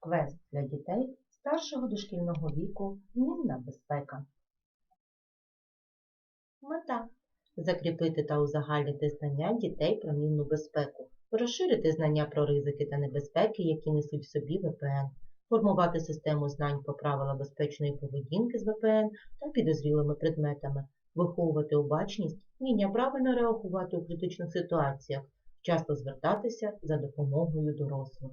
Квест для дітей старшого дошкільного віку Мінна безпека. Мета закріпити та узагальнити знання дітей про мінну безпеку, розширити знання про ризики та небезпеки, які несуть в собі ВПН, формувати систему знань про правила безпечної поведінки з ВПН та підозрілими предметами, виховувати обачність, вміння правильно реагувати у критичних ситуаціях, часто звертатися за допомогою дорослих.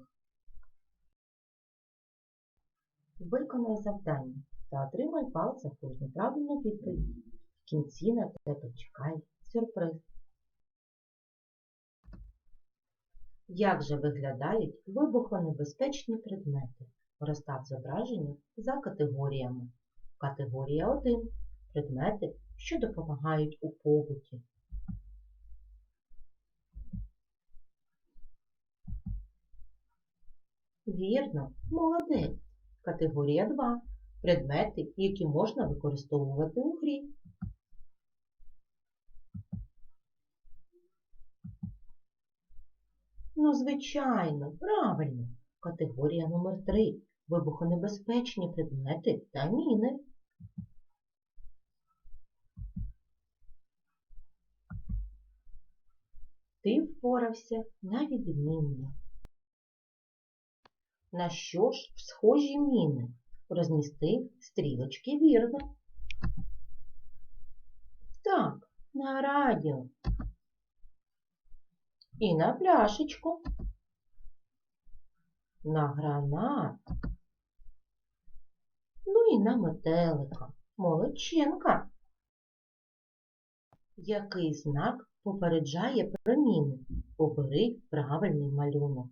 Виконай завдання та отримай бал за кожну правильну відповідь. В кінці на тебе чекає сюрприз. Як же виглядають вибухонебезпечні предмети? Розстав зображення за категоріями. Категорія 1. Предмети, що допомагають у побуті. Вірно, молодець. Категорія 2. Предмети, які можна використовувати у грі. Ну, звичайно, правильно. Категорія номер 3. Вибухонебезпечні предмети та міни. Ти впорався на відмінно. На що ж схожі міни? Розмістив стрілочки вірно. Так, на радіо. І на пляшечку. На гранат. Ну і на метелика. Молодчинка. Який знак попереджає про міни? Обери правильний малюнок.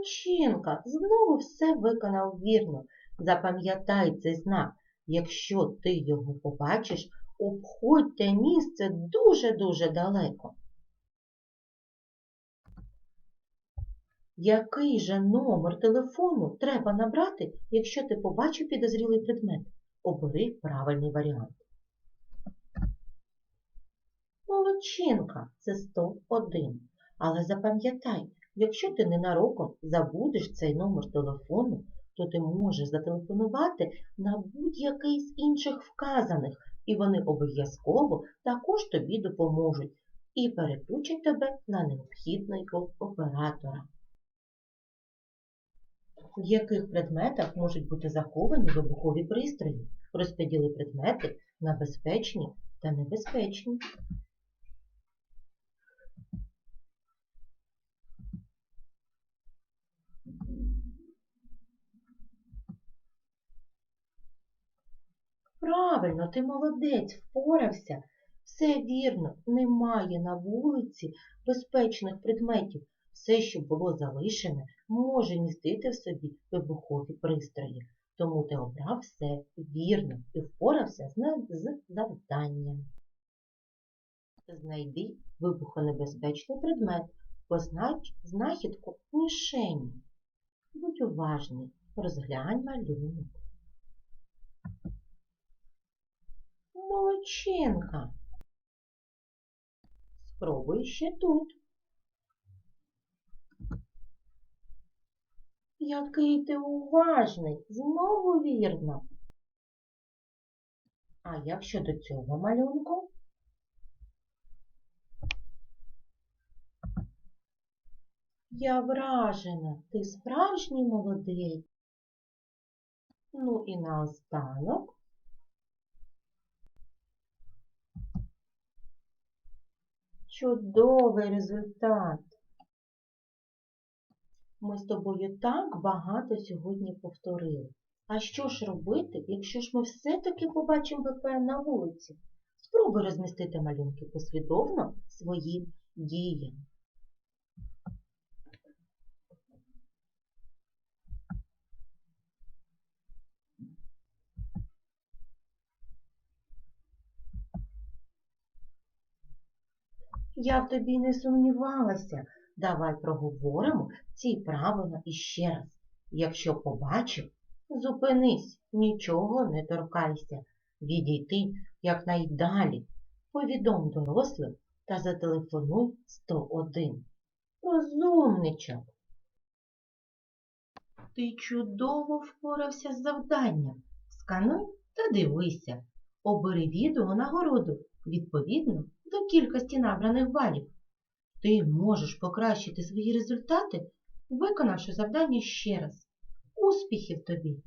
Молодчинка, знову все виконав вірно. Запам'ятай цей знак. Якщо ти його побачиш, обходь те місце дуже-дуже далеко. Який же номер телефону треба набрати, якщо ти побачив підозрілий предмет? Обери правильний варіант. Молодчинка, це 101. Але запам'ятай, Якщо ти ненароком забудеш цей номер телефону, то ти можеш зателефонувати на будь-який з інших вказаних, і вони обов'язково також тобі допоможуть і переключать тебе на необхідного оператора. В яких предметах можуть бути заховані вибухові пристрої? Розподіли предмети на безпечні та небезпечні. Правильно, ти молодець, впорався. Все вірно, немає на вулиці безпечних предметів. Все, що було залишене, може містити в собі вибухові пристрої. Тому ти обрав все вірно і впорався з завданням. Знайди вибухонебезпечний предмет, познач знахідку мішені. Будь уважний, розглянь малюнок. Молодчинка. Спробуй ще тут. Який ти уважний, знову вірно. А як щодо цього малюнку? Я вражена, ти справжній молодець. Ну і наостанок Чудовий результат! Ми з тобою так багато сьогодні повторили. А що ж робити, якщо ж ми все-таки побачимо ВПН на вулиці? Спробуй розмістити малюнки послідовно своїм діям. Я в тобі не сумнівалася. Давай проговоримо ці правила іще раз. Якщо побачив, зупинись, нічого не торкайся. Відійти якнайдалі. Повідом дорослим та зателефонуй 101. Розумничок. Ти чудово впорався з завданням. Скануй та дивися. Обери відео нагороду відповідно до кількості набраних балів. Ти можеш покращити свої результати, виконавши завдання ще раз. Успіхів тобі!